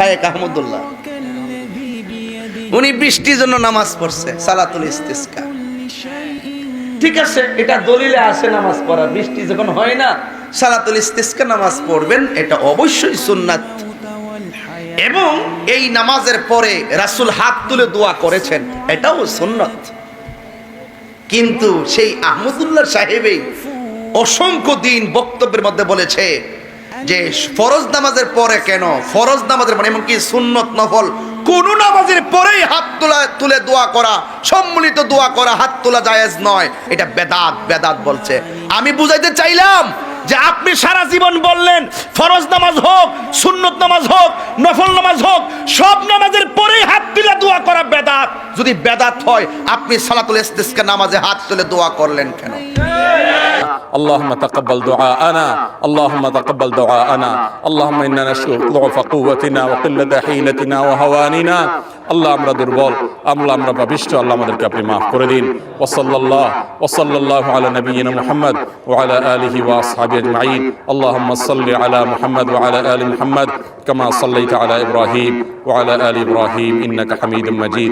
শায়েক আহমদুল্লাহ। উনি বৃষ্টির জন্য নামাজ পড়ছে, সালাতুল ইস্তিসকা। ঠিক আছে, এটা দলিলে আসে নামাজ পড়া, বৃষ্টি যখন হয় না, সালাতুল ইস্তিসকা নামাজ পড়বেন, এটা অবশ্যই সুন্নাত। এবং এই নামাজের পরে রাসূল হাত তুলে দোয়া করেছেন, এটাও সুন্নত। কিন্তু সেই আহমদুল্লাহ সাহেবই অসংখ্য দিন বক্তব্যের মধ্যে বলেছে যে ফরজ নামাজের পরে কেন? ফরজ নামাজের মানে এমনকি সুন্নত নফল, কোন নামাজের পরেই হাত তোলা, তুলে দোয়া করা, সম্মিলিত দোয়া করা, হাত তোলা জায়েজ নয়। এটা বেদাত বেদাত বলছে। আমি বুঝাইতে চাইলাম যে আপনি সারা জীবন বললেন, ফরজ নামাজ হোক, সুন্নত নামাজ হোক, নফল নামাজ হোক, সব নামাজের পরেই হাত তুলে দোয়া করা বেদাত যদি বেদাত হয় আপনি সালাতুল ইস্তিসকা নামাজে হাত তুলে দোয়া করলেন কেন اللهم تقبل دعاءنا اللهم تقبل دعاءنا اللهم إنا نشكو ضعف قوتنا وقلة حيلتنا وهواننا আল্লাহ আমরা দুর্বল আল্লাহ আমরা পাপিষ্ট আল্লাহ আমাদেরকে আপনি মাফ করে দিন ওসল্লাল্লাহ ওসল্লাল্লাহ আলা নবীনা মুহাম্মদ وعلى آله وأصحابه أجمعين اللهم صل على محمد وعلى آل محمد كما صليت على إبراهيم وعلى آل إبراهيم إنك حميد مجيد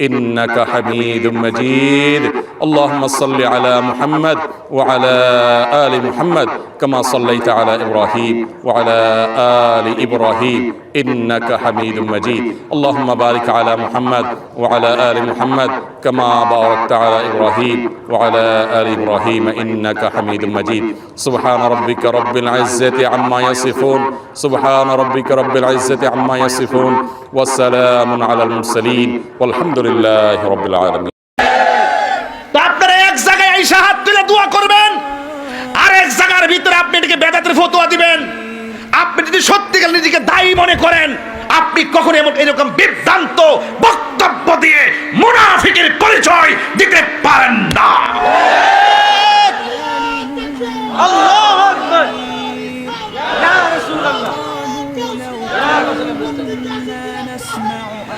إنك حميد مجيد. اللهم صل على محمد وعلى آل محمد كما صليت على إبراهيم وعلى آل إبراهيم إنك حميد مجيد. اللهم بارك على محمد وعلى آل محمد كما باركت على إبراهيم وعلى آل إبراهيم إنك حميد مجيد. سبحان ربك رب العزة عما يصفون. سبحان ربك رب العزة عما يصفون. والسلام على المرسلين. والحمد لله আলহামদুলিল্লাহ রবিল আলমী আপনারা এক জায়গায় আইসা হাত তুলে দোয়া করবেন আর এক জায়গার ভিতরে আপনি এটাকে বেদাতের ফতোয়া দিবেন। আপনি যদি সত্যিকার নিজেকে দায়ী মনে করেন আপনি কখন এমন এরকম বিভ্রান্ত বক্তব্য দিয়ে মুনাফিকের পরিচয় দিতে পারেন না।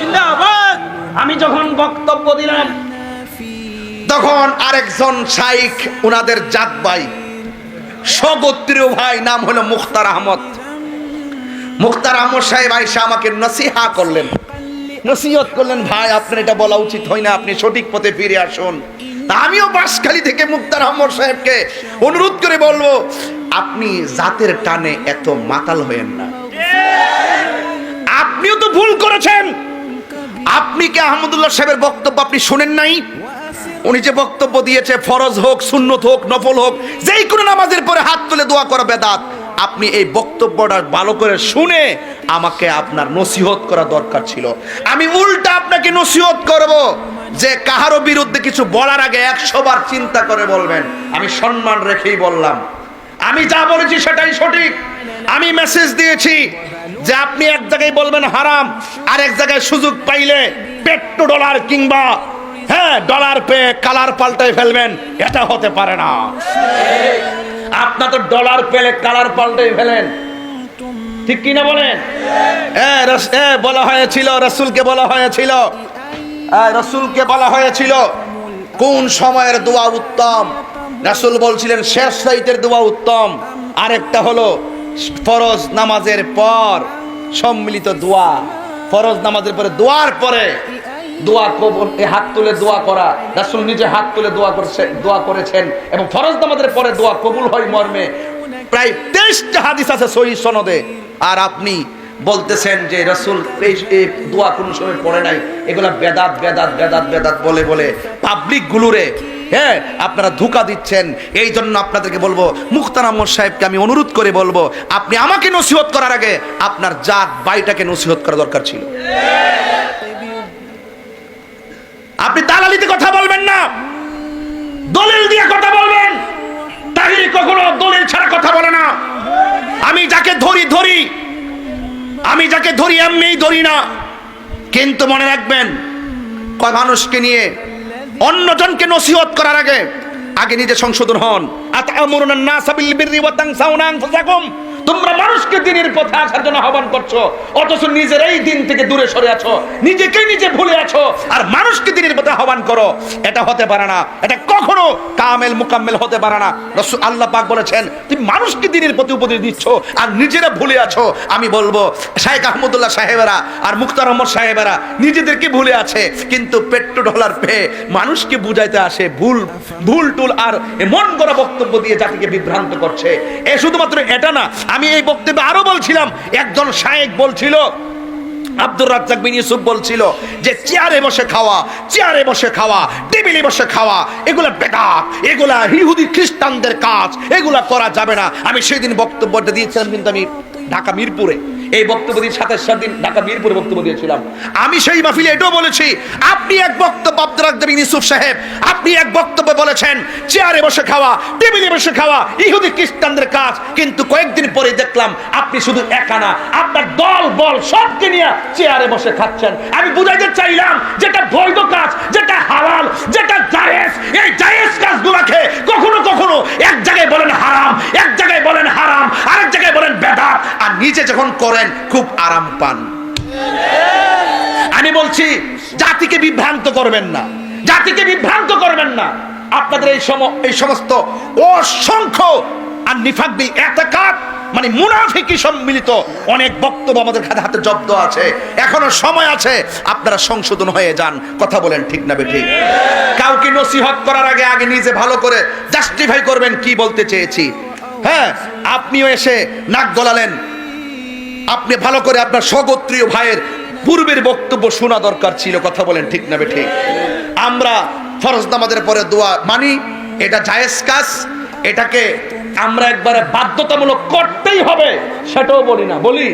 জিন্দাবাদ আমি যখন বক্তব্য দিলাম তখন আরেকজন শাইখ উনাদের জাত ভাই স্বগোত্রীয় ভাই নাম হলো মুখতার আহমদ। মুখতার আহমদ সাহেব আইসা আমাকে নসিহা করলেন। নসিহত করলেন ভাই আপনার এটা বলা উচিত হয় না আপনি সঠিক পথে ফিরে আসুন। আমিও বাঁশখালী থেকে মুক্তার আহমদ সাহেবকে অনুরোধ করে বলব আপনি জাতের টানে এত মাতাল হয়েন না। আপনিও তো ভুল করেছেন। আপনি আহমদুল্লাহ সাহেবের বক্তব্য আপনি শুনেন নাই? উনি যে বক্তব্য দিয়েছে, ফরজ হোক, সুন্নত হোক, নফল হোক, যেই কোনো নামাজের পরে হাত তুলে দোয়া করা বেদাত, আপনি এই বক্তব্যটা ভালো করে শুনে আমাকে আপনার নসিহত করা দরকার ছিল। আমি উল্টা আপনাকে নসিহত করব যে কাহারও বিরুদ্ধে কিছু বলার আগে একশো বার চিন্তা করে বলবেন। আমি সম্মান রেখেই বললাম। আমি যা বলেছি সেটাই সঠিক। আমি মেসেজ দিয়েছি যে আপনি এক জায়গায় বলবেন হারাম আর এক জায়গায় সুযোগ পাইলে পেট্রো ডলার কিংবা হ্যাঁ ডলার পেয়ে কালার পাল্টাই ফেলবেন এটা হতে পারে না। আপনার তো ডলার পেলে কালার পাল্টাই ফেলেন। ঠিক কি না বলেন? বলা হয়েছিল রসুলকে বলা হয়েছিল হ্যাঁ, রসুলকে বলা হয়েছিল কোন সময়ের দোয়া উত্তম? রাসূল বলছিলেন শেষ রাইতের দোয়া উত্তম। আরেকটা হলো ফরজ নামাজের পর সম্মিলিত দোয়া। ফরজ নামাজের পরে, দোয়ার পরে। দোয়া কবুল এ হাত তুলে দোয়া করা। রাসূল নিজে হাত তুলে দোয়া করছে দোয়া করেছেন এবং ফরজ নামাজের পরে দোয়া কবুল হয় মর্মে। প্রায় তেইশটা হাদিস আছে সহি সনদে। আর আপনি বলতেছেন যে রসুল এই এই দোয়া কোন সময় পড়ে নাই। এগুলা বেদাত বেদাত বেদাত বেদাত বলে বলে। পাবলিক গুলোরে হ্যাঁ আপনারা ধোকা দিচ্ছেন। এই জন্য আপনাদেরকে বলব, মুখতার আহমদ সাহেবকে আমি অনুরোধ করে বলব, আপনি আমাকে নসিহত করার আগে আপনার জাত বাইটাকে নসিহত করা দরকার ছিল। আপনি দালালিতে কথা বলবেন না। দলিল দিয়ে কথা বলবেন। তাহিরি কখনো দলিল ছাড়া কথা বলে না। আমি যাকে ধরি ধরি। আমি যাকে ধরি, এমনিই ধরি না। কিন্তু মনে রাখবেন, কয় মানুষকে নিয়ে অন্যজনকে নসিহত করার আগে আগে নিজে সংশোধন হন। আতামুরুনা নাসাবিল বিররি ওয়া তানসাউনা আনফুসাকুম। তোমরা মানুষকে দিনের পথে আসার জন্য আহ্বান করছ, অথচ নিজেরাই দিন থেকে দূরে সরে আছো নিজেকে নিজে ভুলে আছো, আর মানুষকে দিনের পথে আহ্বান করো। এটা হতে পারে না, এটা কখনো কামেল মুকাম্মেল হতে পারে না। রসুল আল্লাহ পাক বলেছেন, তুমি মানুষকে দিনের প্রতি উপদেশ দিচ্ছ, আর নিজেরা ভুলে আছো। আমি বলব শাহেখ আহমদুল্লাহ সাহেবেরা আর মুক্তার রহমদ সাহেবেরা নিজেদেরকে ভুলে আছে, কিন্তু পেট্রো ডলার পেয়ে মানুষকে বুঝাইতে আসে, ভুল ভুল টুল আর মন করা বক্তব্য দিয়ে জাতিকে বিভ্রান্ত করছে। এ শুধুমাত্র এটা না আমি এই বক্তব্যে আরও বলছিলাম একজন শায়েক বলছিল, আব্দুর রাজ্জাক বিন ইউসুফ বলছিল যে চেয়ারে বসে খাওয়া, চেয়ারে বসে খাওয়া, টেবিলে বসে খাওয়া, এগুলো বেদাত, এগুলা হিহুদি খ্রিস্টানদের কাজ, এগুলা করা যাবে না। আমি সেদিন বক্তব্যটা দিয়েছিলাম কিন্তু আমি ঢাকা মিরপুরে। এই বক্তব্য দিয়ে সাতাশ সাত দিন ঢাকা মিরপুরে বক্তব্য দিয়েছিলাম। আমি সেই মাহফিলে এটাও বলেছি, আপনি এক বক্তব্য আব্দুর রাজ্জাক বিন ইউসুফ সাহেব, আপনি এক বক্তব্য বলেছেন, চেয়ারে বসে খাওয়া, টেবিলে বসে খাওয়া, ইহুদি খ্রিস্টানদের কাজ, কিন্তু কয়েকদিন পরে দেখলাম আপনি শুধু একা না, আপনার দল, বল সবকে নিয়ে চেয়ারে বসে খাচ্ছেন। আমি বুঝাইতে চাইলাম, যেটা বৈধ কাজ, যেটা হালাল, যেটা জায়েজ, এই জায়েজ কাজগুলোকে নিজে যখন করেন, খুব আরাম পান। আমি বলছি, জাতিকে বিভ্রান্ত করবেন না। জাতিকে বিভ্রান্ত করবেন না। আপনাদের এই সম, এই সমস্ত অসংখ্য আর নিফাকবি এতকাত মানে মুনাফিকি সম্মিলিত অনেক বক্তব্য আমাদের হাতে হাতে জব্দ আছে। এখনও সময় আছে, আপনারা সংশোধন হয়ে যান। কথা বলেন ঠিক না বেঠিক। কাউকে নসিহত করার আগে আগে নিজে ভালো করে জাস্টিফাই করবেন কি বলতে চেয়েছি। হ্যাঁ আপনিও এসে নাক গলালেন। আপনি ভালো করে আপনার স্বগোত্রীয় ভাইয়ের পূর্বের বক্তব্য শোনা দরকার ছিল, কথা বলেন ঠিক না ঠিক আমরা ফরজ নামাজের পরে দোয়া মানি, এটা জায়েজ কাজ, এটাকে আমরা একবারে বাধ্যতামূলক করতেই হবে, সেটাও বলি না, বলি?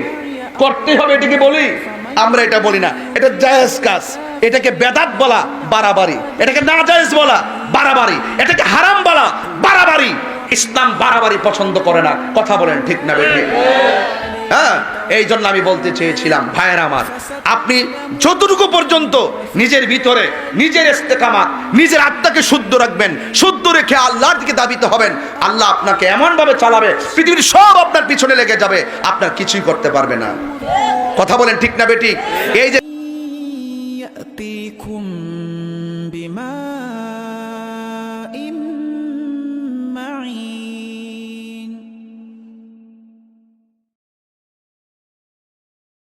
করতেই হবে এটাকে বলি? আমরা এটা বলি না, এটা জায়েজ কাজ, এটাকে বেদাত বলা বাড়াবাড়ি, এটাকে না জায়েজ বলা বাড়াবাড়ি, এটাকে হারাম বলা বাড়াবাড়ি। ইসলাম বাড়াবাড়ি পছন্দ করে না, কথা বলেন ঠিক না বেঠিক হ্যাঁ এই জন্য আমি বলতে চেয়েছিলাম, ভাইয়ের আমার, আপনি যতটুকু পর্যন্ত নিজের ভিতরে, নিজের ইস্তেকামাত, নিজের আত্মাকে শুদ্ধ রাখবেন, শুদ্ধ রেখে আল্লাহর দিকে দাবিতে হবেন, আল্লাহ আপনাকে এমনভাবে চালাবে, পৃথিবীর সব আপনার পিছনে লেগে যাবে, আপনার কিছুই করতে পারবে না। কথা বলেন ঠিক না বেটি এই যে